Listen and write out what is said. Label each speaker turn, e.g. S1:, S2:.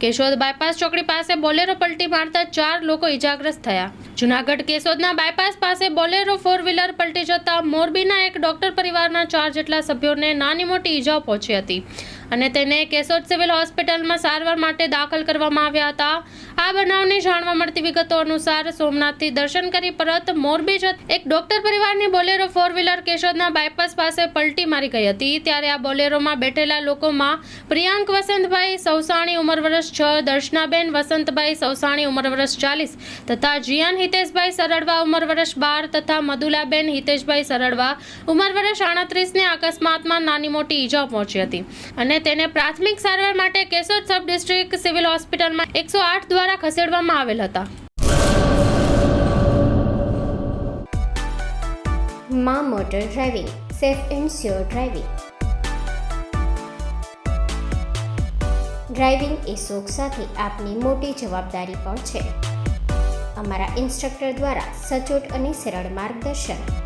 S1: Keshod bypass ચોકડી પાસે Bolero પલટી મારતા ચાર લોકો ઇજાગ્રસ્ત થયા. જુનાગઢ કેશોદના બાયપાસ પાસે બોલેરો ફોર વ્હીલર પલટી જતા મોરબીના એક ડોક્ટર પરિવારના ચાર જેટલા સભ્યોને નાની મોટી ઈજાઓ પહોંચી હતી. અને તેને કેશોદ સિવિલ હોસ્પિટલમાં સારવાર માટે દાખલ કરવામાં આવ્યા હતા. આ બનાવની જાણવા મળતી વિગતો અનુસાર સોમનાથથી દર્શન કરી પરત મોરબી જત એક ડોક્ટર પરિવારની બોલેરો ફોર વ્હીલર કેશોદના બાયપાસ પાસે પલટી મારી ગઈ હતી. ત્યારે આ બોલેરોમાં બેઠેલા લોકોમાં પ્રિયાંક વસંતભાઈ સૌસાણી ઉંમર વર્ષ છ, દર્શનાબેન વસંતભાઈ સૌસાણી ઉંમર વર્ષ ચાલીસ તથા જીયાન હિતેશભાઈ સરડવા ઉંમર વર્ષ બાર તથા મધુલાબેન હિતેશભાઈ સરડવા ઉંમર વર્ષ આડત્રીસને અકસ્માતમાં નાની મોટી ઈજાઓ પહોંચી હતી. અને તેને પ્રાથમિક સારવાર માટે કેશોદ સબ ડિસ્ટ્રિક્ટ સિવિલ હોસ્પિટલમાં એકસો દ્વારા ખસેડવામાં આવેલ હતા.
S2: મા motor driving, safe and sure driving. Driving એ શોખ સાથે આપની મોટી જવાબદારી પણ છે. અમારા ઇન્સ્ટ્રક્ટર દ્વારા સચોટ અને સરળ માર્ગદર્શન.